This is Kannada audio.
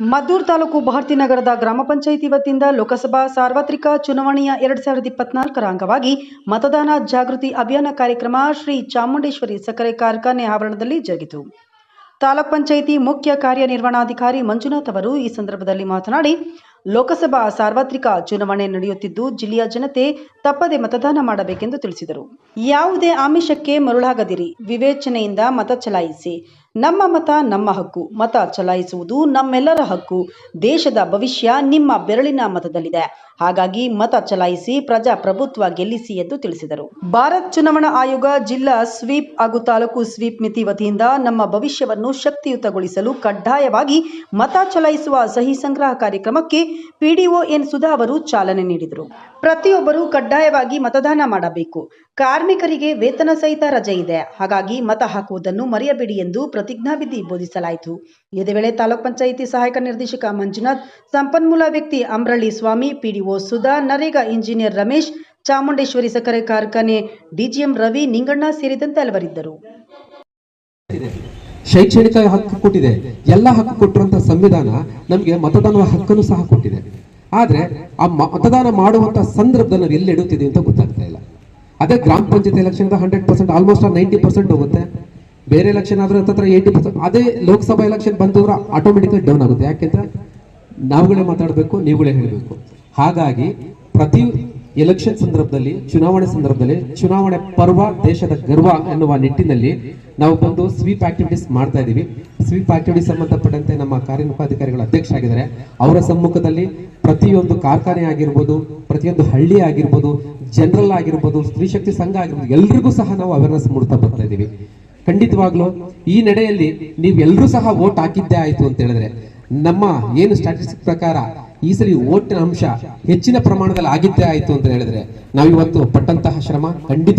ಮದ್ದೂರು ತಾಲೂಕು ಭಾರತಿ ನಗರದ ಗ್ರಾಮ ಪಂಚಾಯಿತಿ ವತಿಯಿಂದ ಲೋಕಸಭಾ ಸಾರ್ವತ್ರಿಕ ಚುನಾವಣೆಯ ಎರಡ್ ಸಾವಿರದ ಇಪ್ಪತ್ನಾಲ್ಕರ ಅಂಗವಾಗಿ ಮತದಾನ ಜಾಗೃತಿ ಅಭಿಯಾನ ಕಾರ್ಯಕ್ರಮ ಶ್ರೀ ಚಾಮುಂಡೇಶ್ವರಿ ಸಕ್ಕರೆ ಕಾರ್ಖಾನೆ ಆವರಣದಲ್ಲಿ ಜರುಗಿತು. ತಾಲೂಕ್ ಪಂಚಾಯಿತಿ ಮುಖ್ಯ ಕಾರ್ಯನಿರ್ವಹಣಾಧಿಕಾರಿ ಮಂಜುನಾಥ್ ಅವರು ಈ ಸಂದರ್ಭದಲ್ಲಿ ಮಾತನಾಡಿ, ಲೋಕಸಭಾ ಸಾರ್ವತ್ರಿಕ ಚುನಾವಣೆ ನಡೆಯುತ್ತಿದ್ದು ಜಿಲ್ಲೆಯ ಜನತೆ ತಪ್ಪದೆ ಮತದಾನ ಮಾಡಬೇಕೆಂದು ತಿಳಿಸಿದರು. ಯಾವುದೇ ಆಮಿಷಕ್ಕೆ ಮರುಳಾಗದಿರಿ. ವಿವೇಚನೆಯಿಂದ ಮತ ಚಲಾಯಿಸಿ. ನಮ್ಮ ಮತ ನಮ್ಮ ಹಕ್ಕು. ಮತ ಚಲಾಯಿಸುವುದು ನಮ್ಮೆಲ್ಲರ ಹಕ್ಕು. ದೇಶದ ಭವಿಷ್ಯ ನಿಮ್ಮ ಬೆರಳಿನ ಮತದಲ್ಲಿದೆ. ಹಾಗಾಗಿ ಮತ ಚಲಾಯಿಸಿ ಪ್ರಜಾಪ್ರಭುತ್ವ ಗೆಲ್ಲಿಸಿ ಎಂದು ತಿಳಿಸಿದರು. ಭಾರತ್ ಚುನಾವಣಾ ಆಯೋಗ ಜಿಲ್ಲಾ ಸ್ವೀಪ್ ಹಾಗೂ ತಾಲೂಕು ಸ್ವೀಪ್ ಮಿತಿ ವತಿಯಿಂದ ನಮ್ಮ ಭವಿಷ್ಯವನ್ನು ಶಕ್ತಿಯುತಗೊಳಿಸಲು ಕಡ್ಡಾಯವಾಗಿ ಮತ ಚಲಾಯಿಸುವ ಸಹಿ ಸಂಗ್ರಹ ಕಾರ್ಯಕ್ರಮಕ್ಕೆ ಪಿಡಿಒ ಎನ್ ಸುಧಾ ಅವರು ಚಾಲನೆ ನೀಡಿದರು. ಪ್ರತಿಯೊಬ್ಬರು ಕಡ್ಡಾಯವಾಗಿ ಮತದಾನ ಮಾಡಬೇಕು. ಕಾರ್ಮಿಕರಿಗೆ ವೇತನ ಸಹಿತ ರಜೆ ಇದೆ. ಹಾಗಾಗಿ ಮತ ಹಾಕುವುದನ್ನು ಮರೆಯಬೇಡಿ ಎಂದು ಪ್ರತಿಜ್ಞಾವಿಧಿ ಬೋಧಿಸಲಾಯಿತು. ಇದೇ ವೇಳೆ ತಾಲೂಕ್ ಪಂಚಾಯಿತಿ ಸಹಾಯಕ ನಿರ್ದೇಶಕ ಮಂಜುನಾಥ್, ಸಂಪನ್ಮೂಲ ವ್ಯಕ್ತಿ ಅಮ್ರಳ್ಳಿ ಸ್ವಾಮಿ, ಪಿಡಿಒ ಸುಧಾ, ನರೇಗಾ ಇಂಜಿನಿಯರ್ ರಮೇಶ್, ಚಾಮುಂಡೇಶ್ವರಿ ಸಕ್ಕರೆ ಕಾರ್ಖಾನೆ ಡಿಜಿಎಂ ರವಿ ನಿಂಗಣ್ಣ ಸೇರಿದಂತೆ ಹಲವರಿದ್ದರು. ಶೈಕ್ಷಣಿಕ ಹಕ್ಕು ಕೊಟ್ಟಿದೆ. ಎಲ್ಲ ಹಕ್ಕು ಕೊಟ್ಟಿರುವಂತಹ ಸಂವಿಧಾನ ನಮಗೆ ಮತದಾನದ ಹಕ್ಕನ್ನು ಸಹ ಕೊಟ್ಟಿದೆ. ಆದ್ರೆ ಆ ಮತದಾನ ಮಾಡುವಂತ ಸಂದರ್ಭದಲ್ಲಿ ನಾವು ಎಲ್ಲಿ ಇಡುತ್ತಿದ್ದೀವಿ ಅಂತ ಗೊತ್ತಾಗ್ತಾ ಇಲ್ಲ. ಅದೇ ಗ್ರಾಮ panchayat election hundred percent almost ninety percent ಹೋಗುತ್ತೆ. ಬೇರೆ ಎಲೆಕ್ಷನ್ ಆದ್ರೆ ಹತ್ರ ಏಯ್ಟಿ ಪರ್ಸೆಂಟ್ ಅದೇ ಲೋಕಸಭಾ ಎಲೆಕ್ಷನ್ ಬಂತಂದ್ರೆ ಆಟೋಮೆಟಿಕಲಿ ಡೌನ್ ಆಗುತ್ತೆ. ಯಾಕೆಂದ್ರೆ ನಾವುಗಳೇ ಮಾತಾಡಬೇಕು, ನೀವುಗಳೇ ಹೇಳಬೇಕು. ಹಾಗಾಗಿ ಪ್ರತಿ ಎಲೆಕ್ಷನ್ ಸಂದರ್ಭದಲ್ಲಿ, ಚುನಾವಣೆ ಸಂದರ್ಭದಲ್ಲಿ, ಚುನಾವಣೆ ಪರ್ವ ದೇಶದ ಗರ್ವ ಎನ್ನುವ ನಿಟ್ಟಿನಲ್ಲಿ ನಾವು ಬಂದು ಸ್ವೀಪ್ ಆಕ್ಟಿವಿಟೀಸ್ ಮಾಡ್ತಾ ಇದ್ದೀವಿ ಸ್ವೀಪ್ ಆಕ್ಟಿವಿಟೀಸ್ ಸಂಬಂಧಪಟ್ಟಂತೆ ನಮ್ಮ ಕಾರ್ಯನಿರ್ವಹಣಾಧಿಕಾರಿಗಳ ಅಧ್ಯಕ್ಷ ಆಗಿದ್ದಾರೆ ಅವರ ಸಮ್ಮುಖದಲ್ಲಿ ಪ್ರತಿಯೊಂದು ಕಾರ್ಖಾನೆ ಆಗಿರ್ಬೋದು, ಪ್ರತಿಯೊಂದು ಹಳ್ಳಿ ಆಗಿರ್ಬೋದು, ಜನರಲ್ ಆಗಿರ್ಬೋದು, ಸ್ತ್ರೀ ಶಕ್ತಿ ಸಂಘ ಆಗಿರ್ಬೋದು, ಎಲ್ರಿಗೂ ಸಹ ನಾವು ಅವೇರ್ನೆಸ್ ಮೂಡ್ತಾ ಬರ್ತಾ ಇದ್ದೀವಿ. ಖಂಡಿತವಾಗ್ಲೂ ಈ ನಡೆಯಲ್ಲಿ ನೀವೆಲ್ಲರೂ ಸಹ ವೋಟ್ ಹಾಕಿದ್ದೇ ಆಯ್ತು ಅಂತ ಹೇಳಿದ್ರೆ, ನಮ್ಮ ಏನು ಸ್ಟಾಟಿಸ್ಟಿಕ್ ಪ್ರಕಾರ ಈ ಸಲ ಓಟಿನ ಅಂಶ ಹೆಚ್ಚಿನ ಪ್ರಮಾಣದಲ್ಲಿ ಆಗಿದ್ದೇ ಆಯ್ತು ಅಂತ ಹೇಳಿದ್ರೆ, ನಾವಿವತ್ತು ಪಟ್ಟಂತಹ ಶ್ರಮ ಖಂಡಿತ